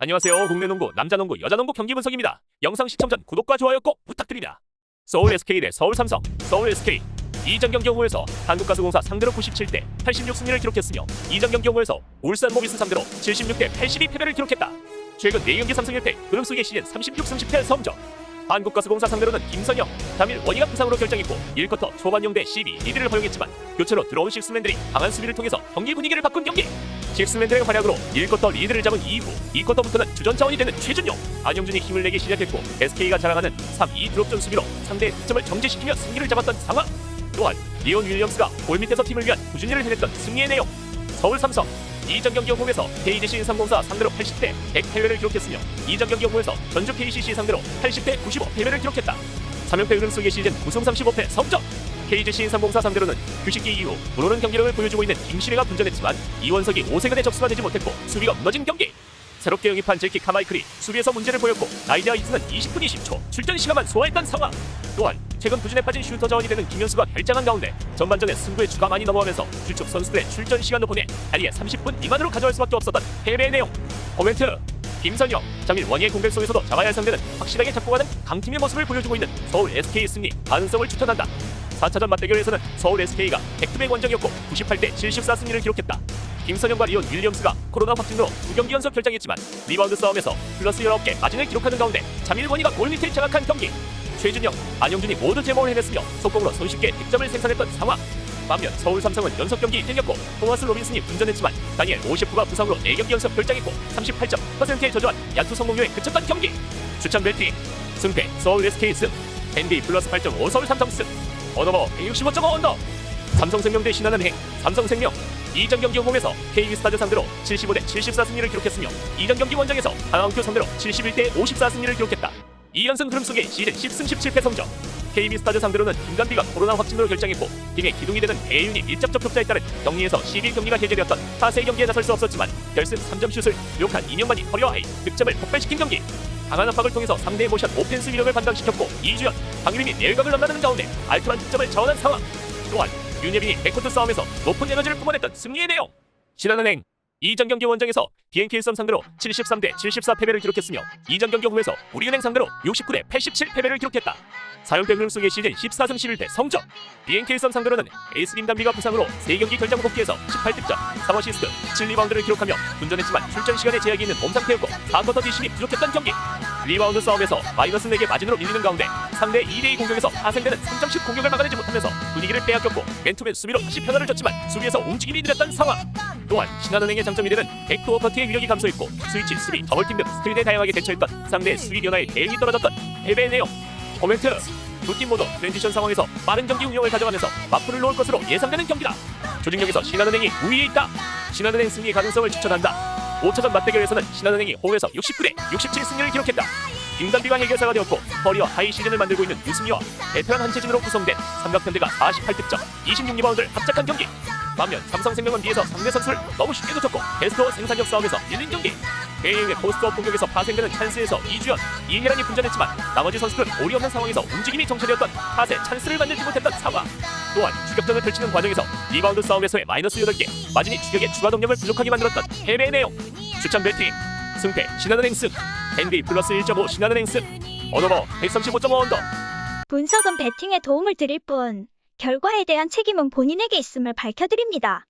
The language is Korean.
안녕하세요. 국내 농구, 남자 농구, 여자 농구 경기 분석입니다. 영상 시청 전 구독과 좋아요 꼭 부탁드립니다. 서울 SK 대 서울 삼성, 서울 SK 이전 경기 후에서 한국가스공사 상대로 97대 86 승리를 기록했으며 이전 경기 후에서 울산 모비스 상대로 76대 82 패배를 기록했다. 최근 4경기 3승 1패, 흐름 속의 시즌 36 30패 성적. 한국가스공사 상대로는 김선영, 담일 원희가 부상으로 결정했고 1쿼터 초반 0대 12 리드를 허용했지만 교체로 들어온 식스맨들이 강한 수비를 통해서 경기 분위기를 바꾼 경기. 식스맨들의 활약으로 1쿼터 리드를 잡은 이후 2쿼터부터는 주전 자원이 되는 최준용, 안영준이 힘을 내기 시작했고 SK가 자랑하는 3-2 드롭전 수비로 상대의 득점을 정지시키며 승리를 잡았던 상황. 또한 리온 윌리엄스가 골 밑에서 팀을 위한 꾸준히를 해냈던 승리의 내용. 서울 삼성 이전 경기 후에서 KGC 인삼공사 상대로 80대 100 패배를 기록했으며 이전 경기 후에서 전주 KCC 상대로 80대 95 패배를 기록했다. 3연패 흐름 속의 시즌 9승 35패 성적. KGC 인삼공사 상대로는 휴식기 이후 불오른 경기력을 보여주고 있는 김시래가 분전했지만 이원석이 5세근에 접수가 되지 못했고 수비가 무너진 경기. 새롭게 영입한 제키 카마이클이 수비에서 문제를 보였고 나이지아 이스는 20분 20초 출전 시간만 소화했던 상황. 또한 최근 부진에 빠진 슈터 자원이 되는 김현수가 결장한 가운데 전반전에 승부에 주가 많이 넘어가면서 주축 선수들의 출전 시간도 보내 아예 30분 미만으로 가져갈 수밖에 없었던 패배의 내용. 코멘트 김선영, 장일 원희의 공격 속에서도 잡아야 할 상대는 확실하게 잡고 가는 강팀의 모습을 보여주고 있는 서울 SK 승리 가능성을 추천한다. 4차전 맞대결에서는 서울 SK가 백투백 원정이었고 98대 74 승리를 기록했다. 김선영과 리온 윌리엄스가 코로나 확진으로 두 경기 연속 결장했지만 리바운드 싸움에서 플러스 19개 마진을 기록하는 가운데 자밀원희가 골 밑을 장악한 경기. 최준영, 안영준이 모두 제목을 해냈으며 속공으로 손쉽게 득점을 생산했던 상황. 반면 서울 삼성은 연속 경기 1등이었고 토마스 로빈슨이 분전했지만 다니엘 오셰프가 부상으로 4경기 연속 결장했고 38.%에 저조한 야투 성공률에 그쳤던 경기. 추천 벨팅 승패 서울 SK 승 NBA 플러스 8.5 서울 삼성 승 언어버 165.5 언더 삼성생명 대 신한은행 삼성생명 이전 경기 홈에서 KB스타즈 상대로 75대 74 승리를 기록했으며 이전 경기 원정에서 한화원큐 상대로 71대 54 승리를 기록했다. 2연승 흐름 속에 시즌 10승 17패 성적. KB스타즈 상대로는 김간비가 코로나 확진으로 결정했고 팀의 기둥이 되는 배윤이 밀접 접촉자에 따른 격리에서 12 경기가 해제되었던 타세 경기에 나설 수 없었지만 결승 3점 슛을 기록한 이명만이 허리와하이 득점을 폭발시킨 경기. 강한 압박을 통해서 상대의 모션 오펜스 위력을 반감시켰고 이주연, 강유림이 내각을 넘나드는 가운데 알토란 득점을 자원한 상황. 또한 윤예빈이 백코트 싸움에서 높은 에너지를 뿜어냈던 승리의 내용. 신한은행 이전 경기 원정에서 BNK 썸 상대로 73대 74 패배를 기록했으며 이전 경기 후에서 우리은행 상대로 69대 87 패배를 기록했다. 사용대 흐름 속의 시즌 14승 11패 성적. BNK 썸 상대로는 에이스 김단비가 부상으로 3경기 결장 복귀에서 18득점 3어시스트 7리바운드를 기록하며 분전했지만 출전 시간에 제약이 있는 몸 상태였고 4쿼터 뒷심이 부족했던 경기 리바운드 싸움에서 마이너스 4개 마진으로 밀리는 가운데 상대 2대2 공격에서 하생되는 3점씩 공격을 막아내지 못하면서 분위기를 빼앗겼고 맨투맨 수비로 다시 편화를 줬지만 수비에서 움직임이 느렸던 상황. 또한 신한은행의 장점이 되는 백도어 커트의 위력이 감소했고 스위치, 수비, 더블팀 등 스틸에 다양하게 대처했던 상대의 수비 변화에 대응이 떨어졌던 패배의 내용. 코멘트. 두팀 모두 트랜지션 상황에서 빠른 경기 운영을 가져가면서 맞불을 놓을 것으로 예상되는 경기다. 조직력에서 신한은행이 우위에 있다. 신한은행 승리 가능성을 추천한다 5차전 맞대결에서는 신한은행이 홈에서 69대 67 승리를 기록했다. 김단비가 해결사가 되었고 커리어 하이 시즌을 만들고 있는 유승희와 베테랑 한채진으로 구성된 삼각편대가 48득점 26리바운드를 합작한 경기 반면 삼성생명은 뒤에서 상대 선수를 너무 쉽게 놓쳤고 베스트워 생산력 싸움에서 밀린 경기. 대행의 포스트업 공격에서 파생되는 찬스에서 이주연, 이혜란이 분전했지만 나머지 선수들은 오리 없는 상황에서 움직임이 정체되었던 탓에 찬스를 만들지 못했던 상황. 또한 추격전을 펼치는 과정에서 리바운드 싸움에서의 마이너스 8개 마진이 추격의 추가 동력을 부족하게 만들었던 패배의 내용. 추천 배팅 승패 신한은행 승. NBA 플러스 1.5 신한은행 승. 언어버 135.5 언더. 분석은 배팅에 도움을 드릴 뿐, 결과에 대한 책임은 본인에게 있음을 밝혀드립니다.